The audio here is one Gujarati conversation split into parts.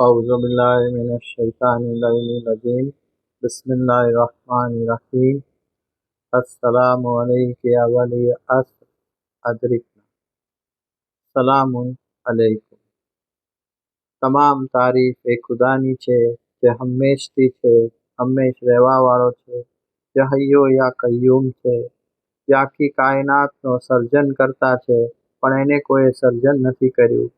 أعوذ بالله من الشيطان الليل الرجيم بسم الله الرحمن الرحيم السلام عليك يا ولي أسر أدركنا سلام عليكم તમામ તારીફ એ ખુદાની છે જે હંમેશથી છે હંમેશ રહેવાવાળો છે જે હૈયો યા કૈયુમ છે જે આખી કાયનાતનો સર્જન કરતા છે પણ એને કોઈ સર્જન નથી કર્યું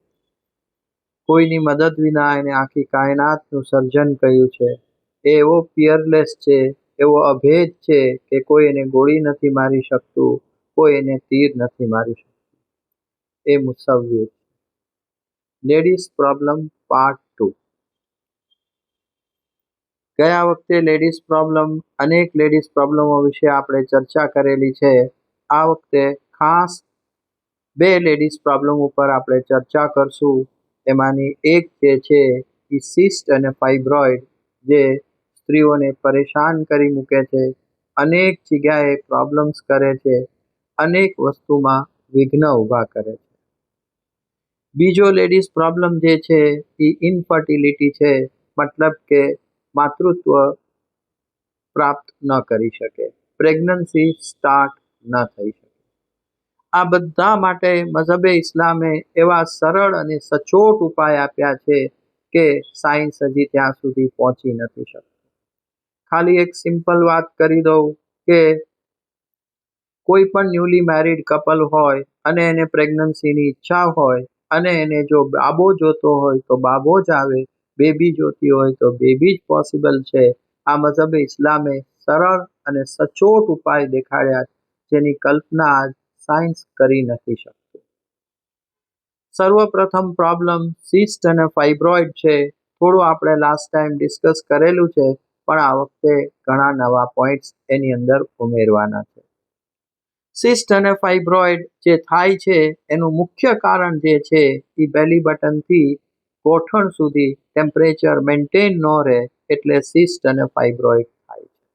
કોઈની મદદ વિના એને આખી કાયનાતનું સર્જન કર્યું છે. એ એવો પિયરલેસ છે, એવો અભેદ છે કે કોઈ એને ગોળી નથી મારી શકતું, કોઈ એને તીર નથી મારી શકતું. એ મુસવ્વિર લેડીઝ પ્રોબ્લેમ પાર્ટ ટુ ગયા વખતે લેડીઝ પ્રોબ્લેમ અનેક લેડીઝ પ્રોબ્લેમો વિશે આપણે ચર્ચા કરેલી છે. આ વખતે ખાસ બે લેડીઝ પ્રોબ્લેમ ઉપર આપણે ચર્ચા કરશું. એમાંની એક જે છે એ સિસ્ટ અને ફાઇબ્રોઇડ જે સ્ત્રીઓને પરેશાન કરી મૂકે છે, અનેક જગ્યાએ પ્રોબ્લેમ્સ કરે છે, અનેક વસ્તુમાં વિઘ્ન ઊભા કરે છે. બીજો લેડીઝ પ્રોબ્લેમ જે છે એ ઇન્ફર્ટિલિટી છે, મતલબ કે માતૃત્વ પ્રાપ્ત ન કરી શકે પ્રેગ્નન્સી સ્ટાર્ટ ન થઈ શકે આ બધા માટે મઝહબે ઇસ્લામે એવા સરળ અને સચોટ ઉપાય આપ્યા છે કે સાયન્સ હજી ત્યાં સુધી પહોંચી નથી શકતું. ખાલી એક સિમ્પલ વાત કરી દઉં કે કોઈ પણ ન્યૂલી મેરિડ કપલ હોય અને એને પ્રેગ્નન્સીની ઈચ્છા હોય અને એને જો બાબો જોતો હોય તો બાબો જ આવે, બેબી જોતી હોય તો બેબી જ પોસિબલ છે, આ મઝહબે ઇસ્લામે સરળ અને સચોટ ઉપાય દેખાડ્યા જેની કલ્પના આજ સાયન્સ કરી નથી શકતું. સર્વપ્રથમ પ્રોબ્લેમ સિસ્ટ અને ફાઇબ્રોઇડ છે. થોડું આપણે લાસ્ટ ટાઈમ ડિસ્કસ કરેલું છે, પણ આ વખતે ઘણા નવા પોઈન્ટ્સ એની અંદર ઉમેરવાના છે. સિસ્ટ અને ફાઇબ્રોઇડ જે થાય છે, એનું મુખ્ય કારણ જે છે એ બેલી બટનથી ગોઠણ સુધી ટેમ્પરેચર મેન્ટેન ન રહે એટલે સિસ્ટ અને ફાઇબ્રોઇડ થાય છે.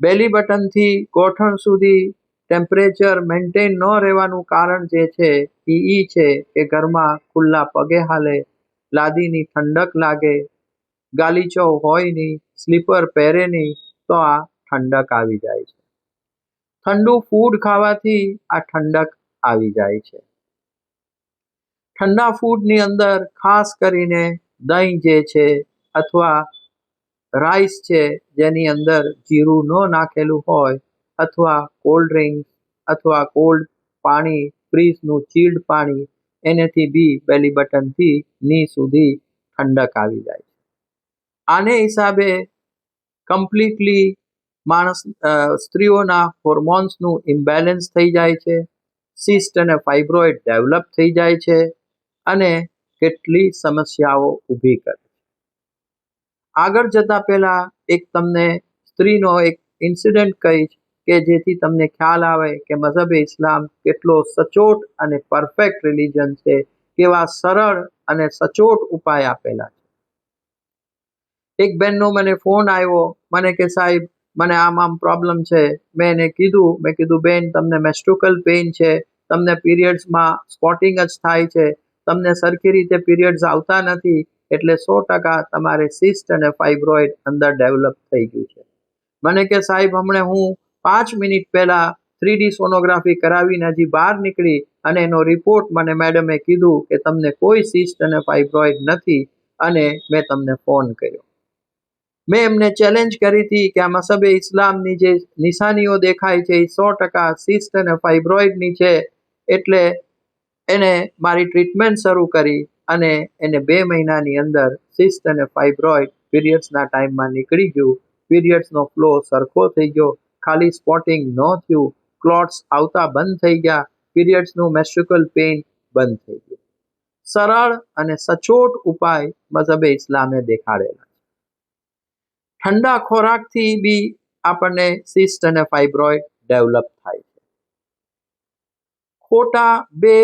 બેલી બટનથી ગોઠણ સુધી ટેમ્પરેચર મેન્ટેન ન રહેવાનું કારણ જે છે, એ એ છે કે ઘરમાં ખુલ્લા પગે હાલે, લાદીની ઠંડક લાગે, ગાલીચો હોય નહીં, સ્લીપર પહેરે નહીં, તો આ ઠંડક આવી જાય છે. ઠંડુ ફૂડ ખાવાથી આ ઠંડક આવી જાય છે. ઠંડા ફૂડની અંદર ખાસ કરીને દહીં જે છે અથવા રાઈસ છે, જેની અંદર જીરું ન નાખેલું હોય અથવા કોલ્ડ ડ્રિંક્સ અથવા કોલ્ડ પાણી ફ્રીજનું ચીલ્ડ પાણી, એનેથી બી બેલી બટનથી ની સુધી ઠંડક આવી જાય છે. આને હિસાબે કમ્પ્લીટલી માણસ સ્ત્રીઓના હોર્મોન્સનું ઇમ્બેલેન્સ થઈ જાય છે સિસ્ટ અને ફાઇબ્રોઇડ ડેવલપ થઈ જાય છે, અને કેટલી સમસ્યાઓ ઊભી કરે છે. આગળ જતા પહેલાં એક તમને સ્ત્રીનો એક ઇન્સિડન્ટ કહીશ. કે જેથી તમને ખ્યાલ આવે કે મઝહબ ઇસ્લામ કેટલો સચોટ અને પરફેક્ટ રિલિજન છે, કેવા સરળ અને સચોટ ઉપાય આપેલા છે. એક બેનનો મને ફોન આવ્યો, મને કે, સાહેબ, મને આમ આમ પ્રોબ્લેમ છે. મેં એને કીધું, મેં કીધું, બેન, તમને મેસ્ટ્રુકલ પેઇન છે, તમને પીરિયડ્સમાં સ્પોટિંગ જ થાય છે, તમને સરખી રીતે પીરિયડ્સ આવતા નથી, એટલે સો ટકા તમારે સિસ્ટ અને ફાઇબ્રોઇડ અંદર ડેવલપ થઈ ગયું છે. મને કે, સાહેબ, હમણાં હું પાંચ મિનિટ પહેલાં થ્રી ડી સોનોગ્રાફી કરાવીને હજી બહાર નીકળી અને એનો રિપોર્ટ મને મેડમે કીધું કે તમને કોઈ સિસ્ટ અને ફાઇબ્રોઇડ નથી અને મેં તમને ફોન કર્યો. મેં એમને ચેલેન્જ કરી હતી કે આ મસબે ઇસ્લામની જે નિશાનીઓ દેખાય છે એ સો ટકા સિસ્ટ અને ફાઇબ્રોઇડની છે એટલે એને મારી ટ્રીટમેન્ટ શરૂ કરી અને એને બે મહિનાની અંદર સિસ્ટ અને ફાઇબ્રોઇડ પીરિયડ્સના ટાઈમમાં નીકળી ગયું. પીરિયડ્સનો ફ્લો સરખો થઈ ગયો ખાલી સ્પોટિંગ ન થયું. ક્લોટ્સ આવતા બંધ થઈ ગયા. પીરિયડ્સનું મેસ્ટ્રિકલ પેઇન બંધ થઈ ગયું. સરળ અને સચોટ ઉપાય મઝહબે ઇસ્લામે દેખાડેલા છે. ઠંડા ખોરાકથી બી આપણને સિસ્ટ અને ફાઇબ્રોઇડ ડેવલપ થાય છે. ખોટા બે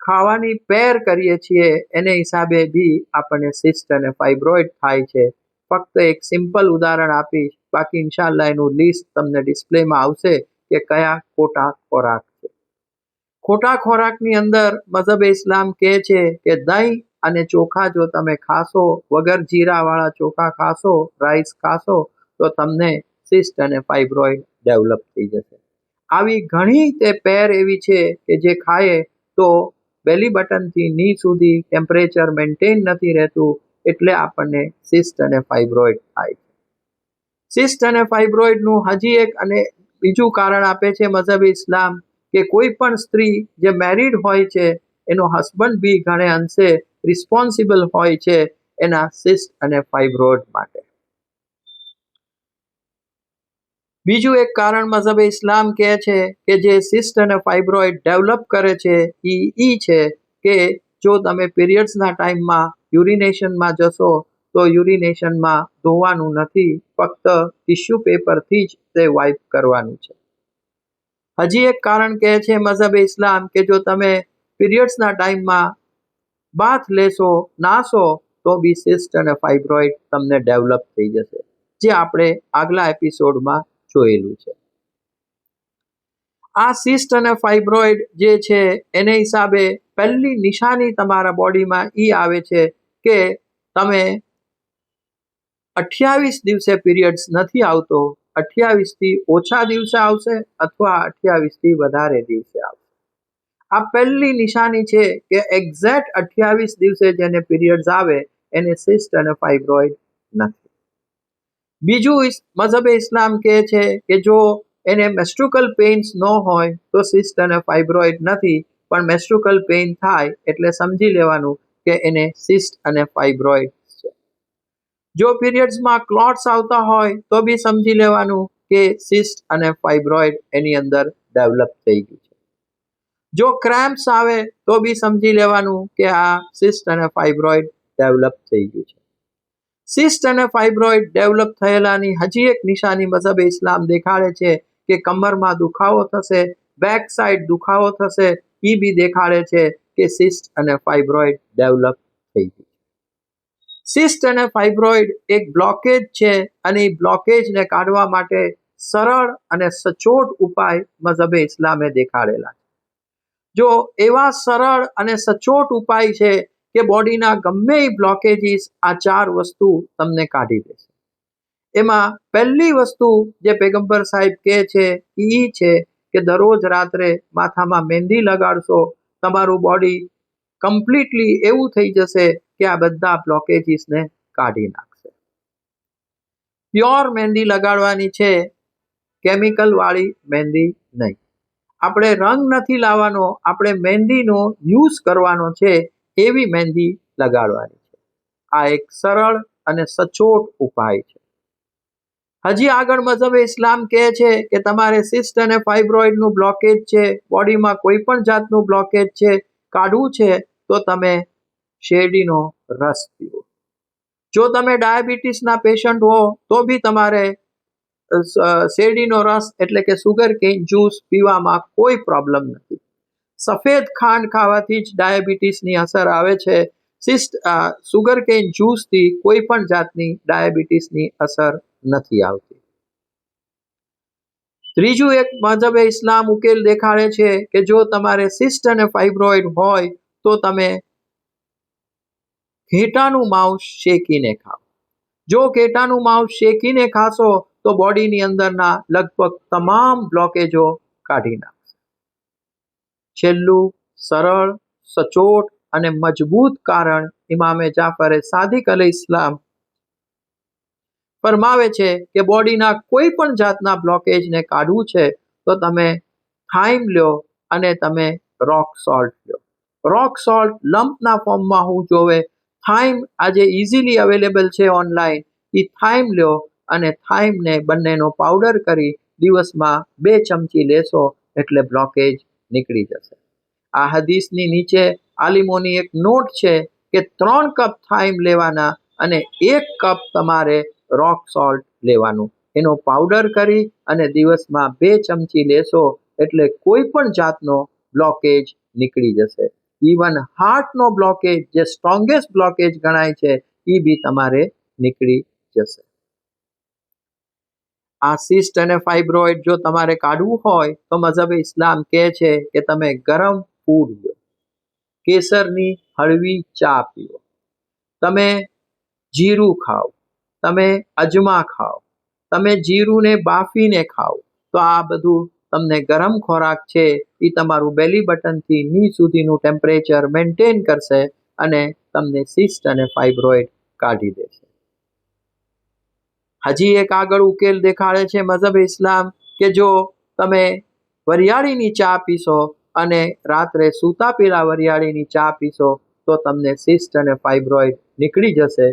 ખાવાની પેર કરીએ છીએ, એને હિસાબે બી આપણને સિસ્ટ અને ફાઇબ્રોઇડ થાય છે. ફક્ત એક સિમ્પલ ઉદાહરણ આપીશ. બાકી ઇન્શાલ્લાહ એનું લિસ્ટ તમને ડિસ્પ્લેમાં આવશે કે કયા ખોટા ખોરાક છે. ખોટા ખોરાકની અંદર મઝહબ ઇસ્લામ કહે છે કે દહીં અને ચોખા જો તમે ખાશો, વગર જીરાવાળા ચોખા ખાશો રાઈસ ખાશો, તો તમને સિસ્ટ અને ફાઇબ્રોઇડ ડેવલપ થઈ જશે. આવી ઘણી તે પેર એવી છે કે જે ખાય તો બેલી બટનથી ની સુધી ટેમ્પરેચર મેન્ટેન નથી રહેતું, એટલે આપણને સિસ્ટ અને ફાઇબ્રોઇડ થાય છે. સિસ્ટ અને ફાઇબ્રોઇડનું હજી એક અને બીજું કારણ આપે છે મઝહબ ઇસ્લામ કે કોઈ પણ સ્ત્રી જે મેરિડ હોય છે, એનો હસબન્ડ બી ઘણે અંશે રિસ્પોન્સિબલ હોય છે એના સિસ્ટ અને ફાઇબ્રોઇડ માટે. બીજું એક કારણ મઝહબ ઇસ્લામ કહે છે કે જે સિસ્ટ અને ફાઇબ્રોઇડ ડેવલપ કરે છે એ ઈ છે કે જો તમે પીરિયડ્સના ટાઈમમાં યુરિનેશનમાં જશો તો યુરિનેશનમાં ધોવાનું નથી, ફક્ત ટિશ્યુ પેપરથી જ તે વાઇપ કરવાનું છે. હજી એક કારણ કહે છે મઝહબ ઇસ્લામ કે જો તમે પીરિયડ્સના ટાઈમમાં બાથ લેશો, નાશો, તો બી સિસ્ટ અને ફાઇબ્રોઇડ તમને ડેવલપ થઈ જશે, જે આપણે આગલા એપિસોડમાં જોયેલું છે. આ સિસ્ટ અને ફાઇબ્રોઇડ જે છે, એને હિસાબે પહેલી નિશાની તમારા બોડીમાં એ આવે છે કે તમે અઠ્યાવીસ દિવસે પીરિયડ્સ નથી આવતો, અઠ્યાવીસથી ઓછા દિવસે આવશે અથવા અઠ્યાવીસથી વધારે દિવસે આવશે? આ પહેલી નિશાની છે કે એક્ઝેક્ટ અઠ્યાવીસ દિવસે જેને પીરિયડ્સ આવે, એને સિસ્ટ અને ફાઇબ્રોઇડ નથી. બીજું મઝહબે ઇસ્લામ કહે છે કે જો એને મેસ્ટ્રુકલ પેઇન્સ ન હોય, તો સિસ્ટ અને ફાઇબ્રોઇડ નથી, પણ મેસ્ટ્રુકલ પેઇન થાય એટલે સમજી લેવાનું કે એને સિસ્ટ અને ફાઇબ્રોઇડ જો પીરિયડ્સમાં ક્લોટ્સ આવતા હોય, તો બી સમજી લેવાનું કે સિસ્ટ અને ફાઇબ્રોઇડ એની અંદર ડેવલપ થઈ ગયું છે. જો ક્રેમ્પ્સ આવે, તો બી સમજી લેવાનું કે આ સિસ્ટ અને ફાઇબ્રોઇડ ડેવલપ થઈ ગયું છે. સિસ્ટ અને ફાઇબ્રોઇડ ડેવલપ થયેલાની હજી એક નિશાની મઝહબ ઇસ્લામ દેખાડે છે કે કમરમાં દુખાવો થશે બેક સાઈડ દુખાવો થશે એ બી દેખાડે છે કે સિસ્ટ અને ફાઇબ્રોઇડ ડેવલપ થઈ ગયું સિસ્ટ અને ફાઇબ્રોઇડ એક બ્લોકેજ છે અને એ બ્લોકેજને કાઢવા માટે સરળ અને સચોટ ઉપાય મઝહબે ઇસ્લામે દેખાડેલા છે. જો એવા સરળ અને સચોટ ઉપાય છે કે બોડીના ગમે એ બ્લોકેજીસ આ ચાર વસ્તુ તમને કાઢી દેશે. એમાં પહેલી વસ્તુ જે પેગમ્બર સાહેબ કહે છે એ છે કે દરરોજ રાત્રે માથામાં મહેંદી લગાડશો, તમારું બોડી કમ્પ્લીટલી એવું થઈ જશે કે આ બધા બ્લોકેજીસને કાઢી નાખશે. પ્યોર મહેંદી લગાડવાની છે કેમિકલ વાળી મહેંદી નહીં. આપણે રંગ નથી લાવવાનો, આપણે મહેંદીનો યુઝ કરવાનો છે, એવી મહેંદી લગાડવાની છે. આ એક સરળ અને સચોટ ઉપાય છે. હજી આગળ મઝહબ ઇસ્લામ કહે છે કે તમારે સિસ્ટ અને ફાઇબ્રોઇડનું બ્લોકેજ છે બોડીમાં કોઈ પણ જાતનું બ્લોકેજ છે, કાઢવું છે, તો તમે શેરડીનો રસ પીવો. જો તમે ડાયાબિટીસના પેશન્ટ હો, તો બી તમારે શેરડીનો રસ એટલે કે સુગર કેન જ્યુસ પીવામાં કોઈ પ્રોબ્લેમ નથી. સફેદ ખાંડ ખાવાથી જ ડાયાબિટીસની અસર આવે છે. સિસ્ટ સુગર કેન જ્યુસથી કોઈ પણ જાતની ડાયાબિટીસની અસર નથી આવતી. ત્રીજું એક મજહબે ઇસ્લામ ઉકેલ દેખાડે છે કે જો તમારે સિસ્ટ અને ફાઇબ્રોઇડ હોય, તો તમે ઘેટાનું માંસ શેકીને ખાઓ. જો ઘેટાનું માંસ શેકીને ખાશો, તો બોડીની અંદરના લગભગ તમામ બ્લોકેજો કાઢી નાખશે. છેલ્લું, સરળ, સચોટ અને મજબૂત કારણ ઇમામે જાફરે સાદિક અલ ઇસ્લામ ફરમાવે છે કે બોડીના કોઈ પણ જાતના બ્લોકેજને કાઢવું છે, તો તમે થાઇમ લ્યો અને તમે રોક સોલ્ટ લ્યો. રોક સોલ્ટ લંપના ફોર્મમાં હું જોવે થાઇમ આજે ઇઝીલી અવેલેબલ છે ઓનલાઈન એ થાઇમ લ્યો અને થાઇમને બંનેનો પાવડર કરી દિવસમાં બે ચમચી લેશો એટલે બ્લોકેજ નીકળી જશે. આ હદીસની નીચે આલિમોની એક નોટ છે કે ત્રણ કપ થાઇમ લેવાના અને એક કપ તમારે રોક સોલ્ટ લેવાનું. એનો પાવડર કરી અને દિવસમાં બે ચમચી લેશો એટલે કોઈ પણ જાતનો બ્લોકેજ નીકળી જશે. ઇવન હાર્ટનો બ્લોકેજ જે સ્ટ્રોંગેસ્ટ બ્લોકેજ ગણાય છે એ બી તમારે નીકળી જશે. આ સિસ્ટ અને ફાઇબ્રોઇડ જો તમારે કાઢવું હોય, તો મઝહબ ઇસ્લામ કહે છે કે તમે ગરમ ફૂડ લો. કેસરની હળવી ચા પીવો તમે જીરું ખાઓ. તમે અજમા ખાઓ. તમે જીરુંને બાફીને ખાઓ. તો આ બધું તમને ગરમ ખોરાક છે એ તમારું બેલી બટનથી ની સુધીનું ટેમ્પરેચર મેન્ટેન કરશે અને તમને સિસ્ટ અને ફાઇબ્રોઇડ કાઢી દેશે. હજી એક આગળ ઉકેલ દેખાડે છે મઝહબ ઇસ્લામ કે જો તમે વરિયાળીની ચા પીશો અને રાત્રે સૂતા પેલા વરિયાળીની ચા પીશો, તો તમને સિસ્ટ અને ફાઇબ્રોઇડ નીકળી જશે.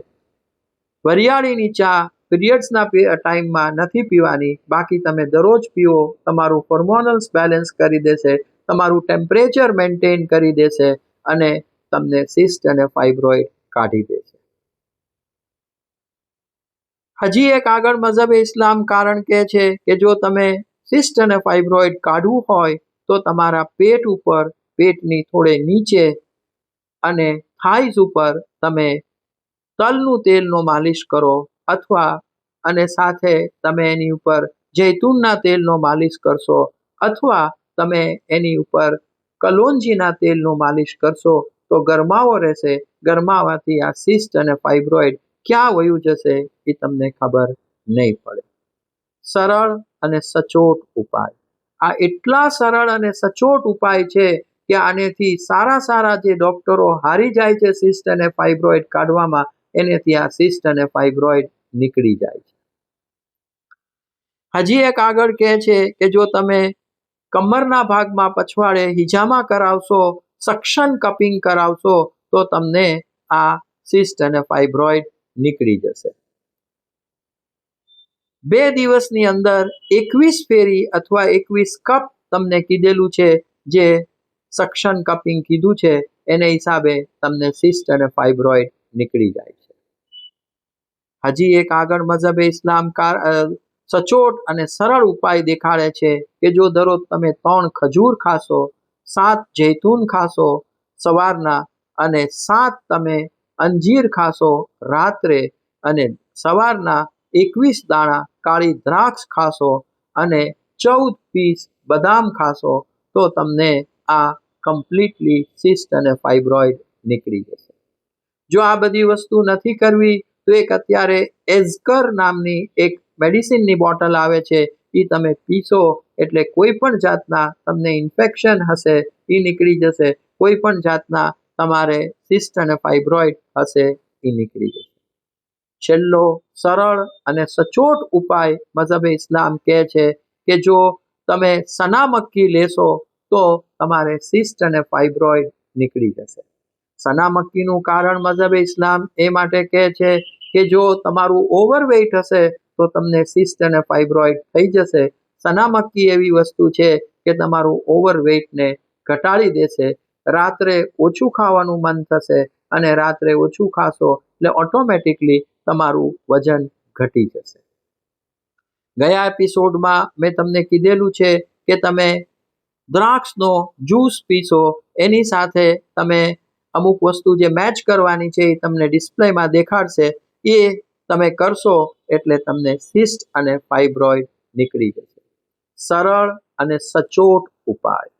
વરિયાળીની ચા પીરિયડ્સના ટાઈમમાં નથી પીવાની. બાકી તમે દરરોજ પીવો તમારું હોર્મોનલ્સ બેલેન્સ કરી દેશે, તમારું ટેમ્પરેચર મેન્ટેન કરી દેશે અને તમને સિસ્ટ અને ફાઇબ્રોઇડ કાઢી દેશે. હજી એક આગળ મઝહબ ઇસ્લામ કારણ કે છે કે જો તમે સિસ્ટ અને ફાઇબ્રોઇડ કાઢવું હોય, તો તમારા પેટ ઉપર, પેટની થોડે નીચે અને થાઈઝ ઉપર તમે તલનું તેલનો માલિશ કરો. અથવા અને સાથે તમે એની ઉપર જૈતુનના તેલનો માલિશ કરશો અથવા તમે એની ઉપર કલોંજીના તેલનો માલિશ કરશો, તો ગરમાવો રહેશે. ગરમાવાથી આ સિસ્ટ અને ફાઇબ્રોઇડ ક્યાં વયું જશે એ તમને ખબર નહીં પડે. સરળ અને સચોટ ઉપાય. આ એટલા સરળ અને સચોટ ઉપાય છે કે આનેથી સારા સારા જે ડોક્ટરો હારી જાય છે સિસ્ટ અને ફાઇબ્રોઇડ કાઢવામાં એનેથી આ સિસ્ટ અને ફાઇબ્રોઇડ નીકળી જાય છે. હજી એક આગળ કહે છે કે જો તમે કમરના ભાગમાં પછવાડે હિજામા કરાવશો, સક્શન કપિંગ કરાવશો, તો તમને આ સિસ્ટ અને ફાઇબ્રોઇડ નીકળી જશે. બે દિવસની અંદર એકવીસ ફેરી અથવા એકવીસ કપ તમને કીધેલું છે, જે સક્શન કપિંગ કીધું છે, એને હિસાબે તમને સિસ્ટ અને ફાઇબ્રોઇડ નીકળી જાય છે. હજી એક આગળ મઝહબે ઇસ્લામ સચોટ અને સરળ ઉપાય દેખાડે છે કે જો દરરોજ તમે ત્રણ ખજૂર ખાશો, સાત જૈતૂન ખાશો સવારના અને સાત તમે અંજીર ખાશો રાત્રે અને સવારના એકવીસ દાણા કાળી દ્રાક્ષ ખાશો અને ચૌદ પીસ બદામ ખાશો, તો તમને આ કમ્પ્લીટલી સિસ્ટ અને ફાઇબ્રોઇડ નીકળી જશે. જો આ બધી વસ્તુ નથી કરવી તો એક અત્યારે એઝકર નામની એક મેડિસિનની બોટલ આવે છે. એ તમે પીશો એટલે કોઈ પણ જાતના તમને ઇન્ફેક્શન હશે એ નીકળી જશે. કોઈ પણ જાતના તમારે સિસ્ટ અને ફાઇબ્રોઇડ હશે એ નીકળી જશે. છેલ્લો સરળ અને સચોટ ઉપાય મઝહબે ઇસ્લામ કહે છે કે જો તમે સનામક્કી લેશો તો તમારે સિસ્ટ અને ફાઇબ્રોઇડ નીકળી જશે. સના મક્કીનું કારણ મઝહબ ઇસ્લામ એ માટે કહે છે કે જો તમારું ઓવરવેઇટ હશે, તો તમને સિસ્ટ અને ફાઇબ્રોઇડ થઈ જશે. સનામક્કી એવી વસ્તુ છે કે તમારું ઓવરવેઇટને ઘટાડી દેશે. રાત્રે ઓછું ખાવાનું મન થશે અને રાત્રે ઓછું ખાશો, એટલે ઓટોમેટિકલી તમારું વજન ઘટી જશે. ગયા એપિસોડમાં મેં તમને કીધેલું છે કે તમે દ્રાક્ષનો જ્યુસ પીશો, એની સાથે તમે અમુક વસ્તુ જે મેચ કરવાની છે એ તમને ડિસ્પ્લેમાં દેખાડશે, એ તમે કરશો એટલે તમને સિસ્ટ અને ફાઇબ્રોઇડ નીકળી જશે. સરળ અને સચોટ ઉપાય.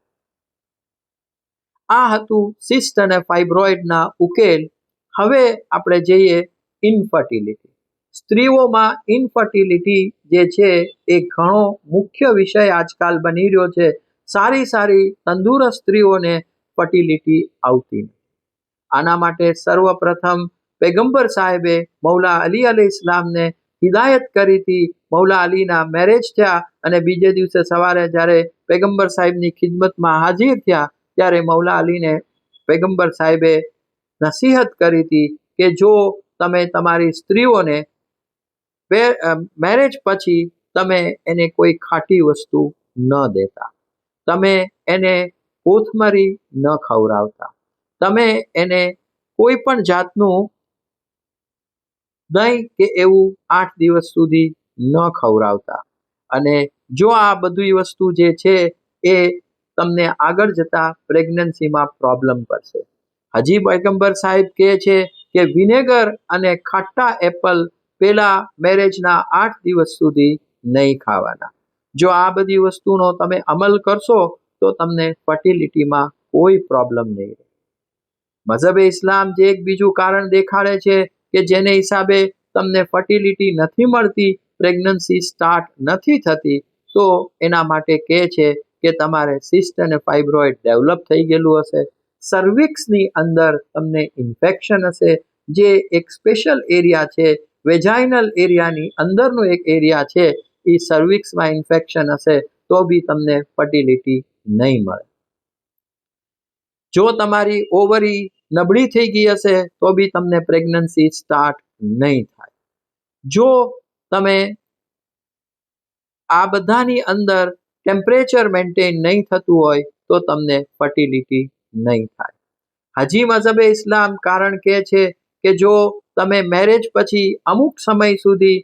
આ હતું સિસ્ટ અને ફાઇબ્રોઇડના ઉકેલ. હવે આપણે જઈએ ઇનફર્ટિલિટી સ્ત્રીઓમાં ઇનફર્ટિલિટી જે છે એ ઘણો મુખ્ય વિષય આજકાલ બની રહ્યો છે. સારી સારી તંદુરસ્ત સ્ત્રીઓને ફર્ટિલિટી આવતી નથી. આના માટે સર્વપ્રથમ પેગંબર સાહેબે મૌલા અલી અલી ઇસ્લામને હિદાયત કરી હતી. મૌલા અલીના મેરેજ થયા અને બીજે દિવસે સવારે જ્યારે પેગંબર સાહેબની ખિદમતમાં હાજર થયા ત્યારે મૌલા અલીને પેગંબર સાહેબે નસીહત કરી હતી કે જો તમે તમારી સ્ત્રીઓને મેરેજ પછી તમે એને કોઈ ખાટી વસ્તુ ન દેતા, તમે એને કોથમરી ન ખવડાવતા તમે એને કોઈ પણ જાતનું દહીં કે એવું આઠ દિવસ સુધી ન ખવડાવતા. અને જો આ બધી વસ્તુ જે છે એ તમને આગળ જતા પ્રેગ્નન્સીમાં પ્રોબ્લેમ કરશે. હજી પૈગંબર સાહેબ કહે છે કે વિનેગર અને ખાટા એપલ પેલા મેરેજના આઠ દિવસ સુધી નહીં ખાવાના. જો આ બધી વસ્તુનો તમે અમલ કરશો તો તમને ફર્ટિલિટીમાં કોઈ પ્રોબ્લેમ નહીં રહે. મઝહબે ઇસ્લામ જે એક બીજું કારણ દેખાડે છે કે જેને હિસાબે તમને ફર્ટિલિટી નથી મળતી પ્રેગ્નન્સી સ્ટાર્ટ નથી થતી, તો એના માટે કહે છે કે તમારે સિસ્ટ અને ફાઇબ્રોઇડ ડેવલપ થઈ ગયેલું હશે. સર્વિક્સની અંદર તમને ઇન્ફેક્શન હશે, જે એક સ્પેશિયલ એરિયા છે વેજાઇનલ એરિયાની અંદરનો એક એરિયા છે, એ સર્વિક્સમાં ઇન્ફેક્શન હશે, તો બી તમને ફર્ટિલિટી નહીં મળે. જો તમારી ઓવરી નબળી થઈ ગઈ હશે, તો બી તમને પ્રેગ્નન્સી સ્ટાર્ટ નહીં થાય. જો તમે આ બધાની અંદર ટેમ્પરેચર મેન્ટેન નહીં થતું હોય, તો તમને ફર્ટિલિટી નહીં થાય. હજી મઝહબે ઇસ્લામ કારણ કે છે કે જો તમે મેરેજ પછી અમુક સમય સુધી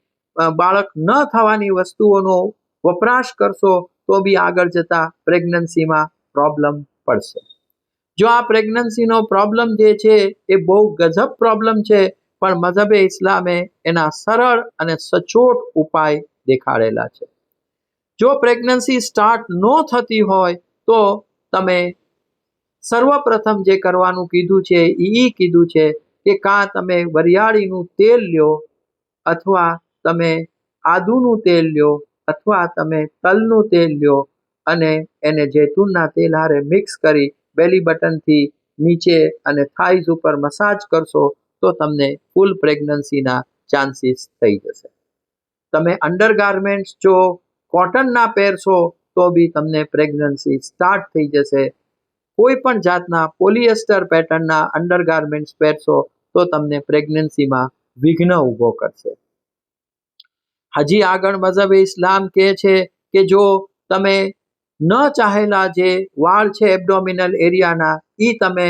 બાળક ન થવાની વસ્તુઓનો વપરાશ કરશો, તો બી આગળ જતા પ્રેગ્નન્સીમાં પ્રોબ્લેમ પડશે. જો આ પ્રેગ્નન્સીનો પ્રોબ્લેમ જે છે, એ બહુ ગજબ પ્રોબ્લેમ છે, પણ મઝહબે ઇસ્લામે એના સરળ અને સચોટ ઉપાય દેખાડેલા છે. જો પ્રેગ્નન્સી સ્ટાર્ટ ન થતી હોય, તો તમે સર્વપ્રથમ જે કરવાનું કીધું છે, એ કીધું છે કે કાં તમે વરિયાળીનું તેલ લ્યો, અથવા તમે આદુનું તેલ લ્યો, અથવા તમે તલનું તેલ લ્યો, અને એને જૈતુનના તેલ હારે મિક્સ કરી બેલી બટનથી નીચે અને થાઈઝ ઉપર મસાજ કરશો, તો તમને ફૂલ પ્રેગ્નન્સીના ચાન્સીસ થઈ જશે. તમે અંડર ગાર્મેન્ટ્સ જો કોટનના પહેરશો, તો બી તમને પ્રેગ્નન્સી સ્ટાર્ટ થઈ જશે. કોઈ પણ જાતના પોલિએસ્ટર પેટર્નના અંડર ગાર્મેન્ટ્સ પહેરશો, તો તમને પ્રેગ્નન્સીમાં વિઘ્ન ઊભો કરશે. હજી આગળ મઝહબ ઇસ્લામ કહે છે કે જો તમે ન ચાહેલા જે વાળ છે એબડોમિનલ એરિયાના એ તમે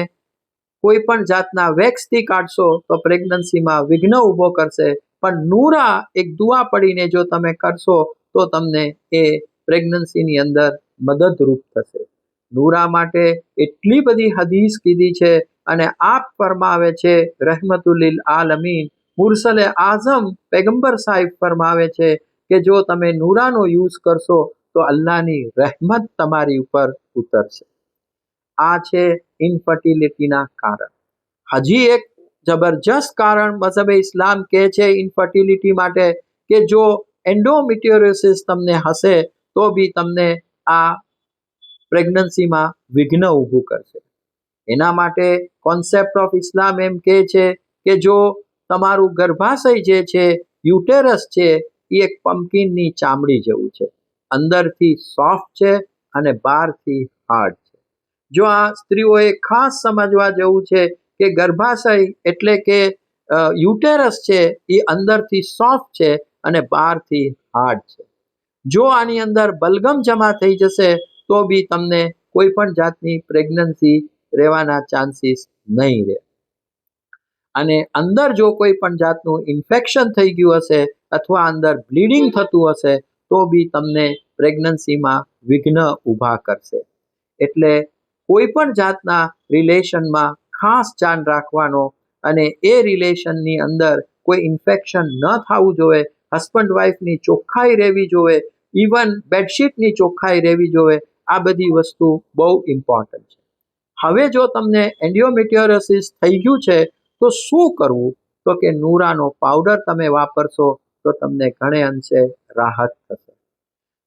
કોઈ પણ જાતના વેક્સથી કાઢશો તો પ્રેગ્નન્સીમાં વિઘ્ન ઊભો કરશે. પણ નૂરા એક દુઆ પડીને જો તમે કરશો તો તમને એ પ્રેગ્નન્સીની અંદર મદદરૂપ થશે. નૂરા માટે એટલી બધી હદીસ કીધી છે અને આપ ફરમાવે છે રહેમતુલીલ આલમીન. મુરસલે આઝમ પેગમ્બર સાહેબ ફરમાવે છે કે જો તમે નૂરાનો યુઝ કરશો તો અલ્લાહની રહેમત તમારી ઉપર ઉતરશે. આ છે ઇનફર્ટિલિટીના કારણ. હજી એક જબરજસ્ત કારણ મઝહબે ઇસ્લામ કહે છે ઇનફર્ટિલિટી માટે કે જો એન્ડોમિટિયોરિસિસ તમને હશે, તો બી તમને આ પ્રેગ્નન્સીમાં વિઘ્ન ઊભું કરશે. એના માટે કોન્સેપ્ટ ઓફ ઇસ્લામ એમ કહે છે કે જો તમારું ગર્ભાશય જે છે યુટેરસ છે, એ એક પમ્પકિનની ચામડી જેવું છે. અંદરથી સોફ્ટ છે અને બહારથી હાર્ડ છે. જો આ સ્ત્રીઓએ ખાસ સમજવા જેવું છે કે ગર્ભાશય એટલે કે યુટેરસ છે, એ અંદરથી સોફ્ટ છે અને બહારથી હાર્ડ છે. જો આની અંદર બલગમ જમા થઈ જશે, તો બી તમને કોઈ પણ જાતની પ્રેગ્નન્સી રહેવાના ચાન્સીસ નહીં રહે. અને અંદર જો કોઈ પણ જાતનું ઇન્ફેક્શન થઈ ગયું હશે અથવા અંદર બ્લીડિંગ થતું હશે તો બી તમને પ્રેગ્નન્સીમાં વિઘ્ન ઊભા કરશે. એટલે કોઈ પણ જાતના રિલેશનમાં ખાસ ધ્યાન રાખવાનો અને એ રિલેશનની અંદર કોઈ ઇન્ફેક્શન ન થવું જોઈએ હસબન્ડ વાઈફની ચોખ્ખાઈ રહેવી જોઈએ ઇવન બેડશીટની ચોખ્ખાઈ રહેવી જોઈએ, આ બધી વસ્તુ બહુ ઇમ્પોર્ટન્ટ છે. હવે જો તમને એન્ડિયોમિટિયોરોસિસ થઈ ગયું છે, તો શું કરવું? તો કે નૂરાનો પાવડર તમે વાપરશો તો તમને ઘણે અંશે રાહત થશે.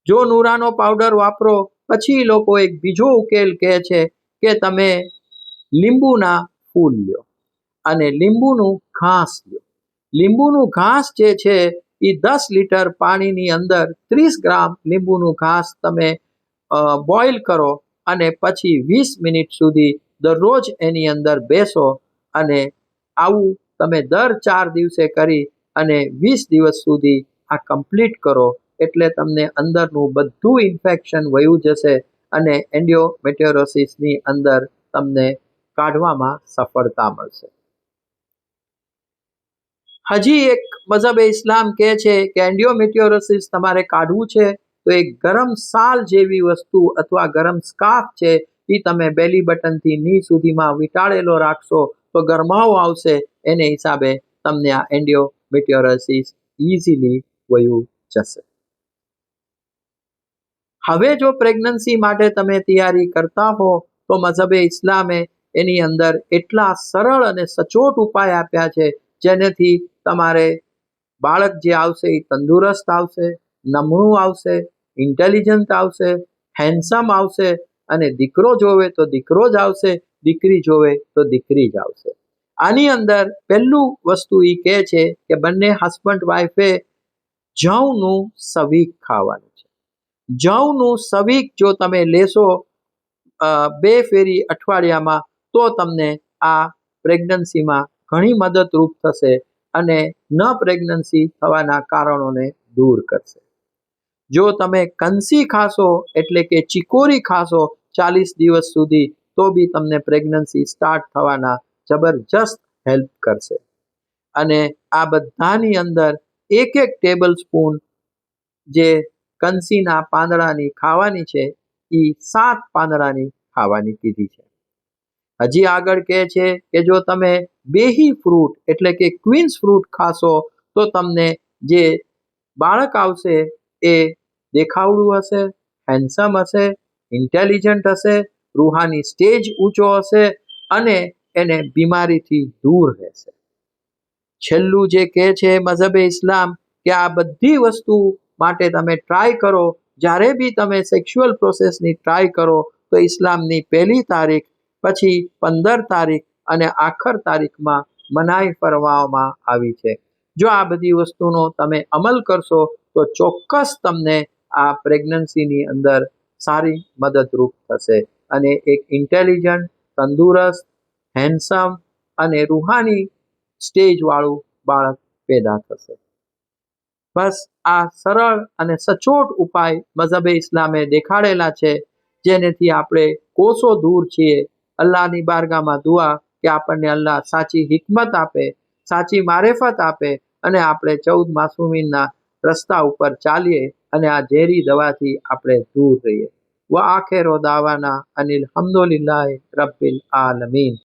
જો નૂરાનો પાવડર વાપરો, પછી લોકો એક બીજો ઉકેલ કહે છે કે તમે લીંબુના ફૂલ લ્યો અને લીંબુનું ઘાસ લ્યો. લીંબુનું ઘાસ જે છે એ દસ લીટર પાણીની અંદર ત્રીસ ગ્રામ લીંબુનું ઘાસ તમે બોઇલ કરો અને પછી વીસ મિનિટ સુધી દરરોજ એની અંદર બેસો અને આવું તમે દર ચાર દિવસે કરી અને વીસ દિવસ સુધી આ કમ્પ્લીટ કરો, એટલે તમને અંદરનું બધું ઇન્ફેક્શન વયું જશે અને એન્ડિયોમેટેરોસિસની અંદર તમને કાઢવામાં સફળતા મળશે. હજી એક મઝહબ ઇસ્લામ કહે છે કે એન્ડિયોમેટિયોરોસિસ તમારે કાઢવું છે તો એક ગરમ સાલ જેવી વસ્તુ અથવા ગરમ સ્કાર્ફ છે એ તમે બેલી બટનથી ની સુધીમાં વીંટાળેલો રાખશો તો ગરમાવો આવશે. એને હિસાબે તમને આ એન્ડિયોમેટિયોરોસિસ ઇઝીલી વયું જશે. હવે જો પ્રેગ્નન્સી માટે તમે તૈયારી કરતા હો, તો મઝહબે ઇસ્લામે એની અંદર એટલા સરળ અને સચોટ ઉપાય આપ્યા છે, જેનેથી તમારે બાળક જે આવશે એ તંદુરસ્ત આવશે, નમણું આવશે, ઇન્ટેલિજન્ટ આવશે, હેન્ડસમ આવશે અને દીકરો જોવે તો દીકરો જ આવશે, દીકરી જોવે તો દીકરી જ આવશે. આની અંદર પહેલું વસ્તુ એ કહે છે કે બંને હસબન્ડ વાઈફે જવનું સવીક ખાવાનું છે. જવનું સવીક જો તમે લેશો બે ફેરી અઠવાડિયામાં તો તમને આ પ્રેગ્નન્સીમાં ઘણી મદદરૂપ થશે અને ન પ્રેગ્નન્સી થવાના કારણોને દૂર કરશે. જો તમે કંસી ખાશો એટલે કે ચિકોરી ખાશો ચાલીસ દિવસ સુધી તો બી તમને પ્રેગ્નન્સી સ્ટાર્ટ થવાના જબરજસ્ત હેલ્પ કરશે. અને આ બધાની અંદર એક એક ટેબલ સ્પૂન જે કંસીના પાંદડાની ખાવાની છે એ સાત પાંદડાની ખાવાની કીધી છે. હજી આગળ કહે છે કે જો તમે બેહી ફ્રૂટ એટલે કે ક્વીન્સ ફ્રૂટ ખાશો, તો તમને જે બાળક આવશે એ દેખાવડું હશે, હેન્ડસમ હશે, ઇન્ટેલિજન્ટ હશે, રૂહાની સ્ટેજ ઊંચો હશે અને એને બીમારીથી દૂર રહેશે. છેલ્લું જે કહે છે મઝહબે ઇસ્લામ કે આ બધી વસ્તુ માટે તમે ટ્રાય કરો, જ્યારે બી તમે સેક્સ્યુઅલ પ્રોસેસની ટ્રાય કરો, તો ઇસ્લામની પહેલી તારીખ, પછી પંદર તારીખ અને આખર તારીખમાં મનાઈ ફરવામાં આવી છે. જો આ બધી વસ્તુનો તમે અમલ કરશો, તો ચોક્કસ તમને આ પ્રેગ્નન્સીની અંદર સારી મદદરૂપ થશે. અને એક ઇન્ટેલિજન્ટ તંદુરસ્ત હેન્ડસમ અને રૂહાની સ્ટેજવાળું બાળક પેદા થશે. બસ આ સરળ અને સચોટ ઉપાય મઝહબે ઇસ્લામે દેખાડેલા છે, જેનેથી આપણે કોષો દૂર છીએ. અલ્લાહની બારગામાં દુઆ કે આપણને અલ્લાહ સાચી હિકમત આપે, સાચી મારેફત આપે અને આપણે ચૌદ માસુમીનના રસ્તા ઉપર ચાલીએ અને આ ઝેરી દવાથી આપણે દૂર રહીએ. વ આખેરો દાવાના અનિલ હમદુલિલ્લાહ રબ્બિલ આલમીન.